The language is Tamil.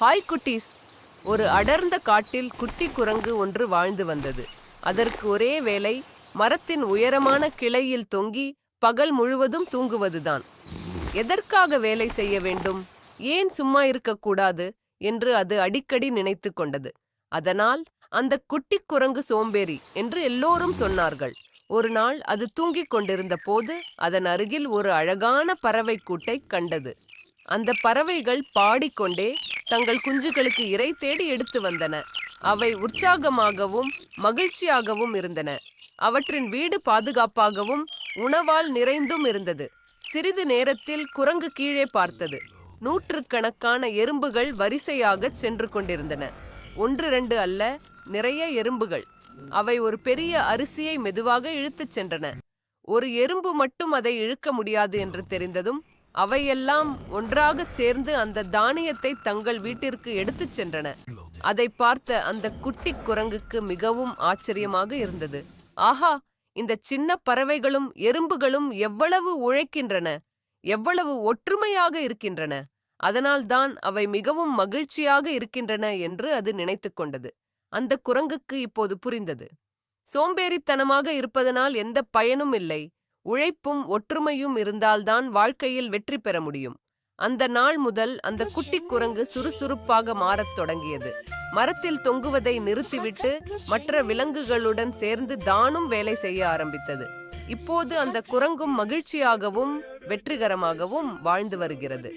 ஹாய் குட்டீஸ். ஒரு அடர்ந்த காட்டில் குட்டி குரங்கு ஒன்று வாழ்ந்து வந்தது. அதற்கு ஒரே வேலை மரத்தின் உயரமான கிளையில் தொங்கி பகல் முழுவதும் தூங்குவதுதான். எதற்காக வேலை செய்ய வேண்டும்? ஏன் சும்மா இருக்கக்கூடாது என்று அது அடிக்கடி நினைத்து கொண்டது. அதனால் அந்த குட்டி குரங்கு சோம்பேறி என்று எல்லோரும் சொன்னார்கள். ஒரு நாள் அது தூங்கிக் கொண்டிருந்த போது அதன் அருகில் ஒரு அழகான பறவை கூட்டை கண்டது. அந்த பறவைகள் பாடிக்கொண்டே தங்கள் குஞ்சுகளுக்கு இரை தேடி எடுத்து வந்தன. அவை உற்சாகமாகவும் மகிழ்ச்சியாகவும் இருந்தன. அவற்றின் வீடு பாதுகாப்பாகவும் உணவால் நிறைந்தும் இருந்தது. சிறிது நேரத்தில் குரங்கு கீழே பார்த்தது. நூற்றுக்கணக்கான எறும்புகள் வரிசையாக சென்று கொண்டிருந்தன. ஒன்று ரெண்டு அல்ல நிறைய எறும்புகள். அவை ஒரு பெரிய அரிசியை மெதுவாக இழுத்துச் சென்றன. ஒரு எறும்பு மட்டும் அதை இழுக்க முடியாது என்று தெரிந்ததும் அவையெல்லாம் ஒன்றாகச் சேர்ந்து அந்த தானியத்தை தங்கள் வீட்டிற்கு எடுத்துச் சென்றன. அதை பார்த்த அந்த குட்டி குரங்குக்கு மிகவும் ஆச்சரியமாக இருந்தது. ஆஹா இந்த சின்ன பறவைகளும் எறும்புகளும் எவ்வளவு உழைக்கின்றன எவ்வளவு ஒற்றுமையாக இருக்கின்றன. அதனால்தான் அவை மிகவும் மகிழ்ச்சியாக இருக்கின்றன என்று அது நினைத்துக் கொண்டது. அந்த குரங்குக்கு இப்போது புரிந்தது. சோம்பேறித்தனமாக இருப்பதனால் எந்த பயனும் இல்லை. உழைப்பும் ஒற்றுமையும் இருந்தால்தான் வாழ்க்கையில் வெற்றி பெற முடியும். அந்த நாள் முதல் அந்த குட்டி குரங்கு சுறுசுறுப்பாக மாறத் தொடங்கியது. மரத்தில் தொங்குவதை நிறுத்திவிட்டு மற்ற விலங்குகளுடன் சேர்ந்து தானும் வேலை செய்ய ஆரம்பித்தது. இப்போது அந்த குரங்கும் மகிழ்ச்சியாகவும் வெற்றிகரமாகவும் வாழ்ந்து வருகிறது.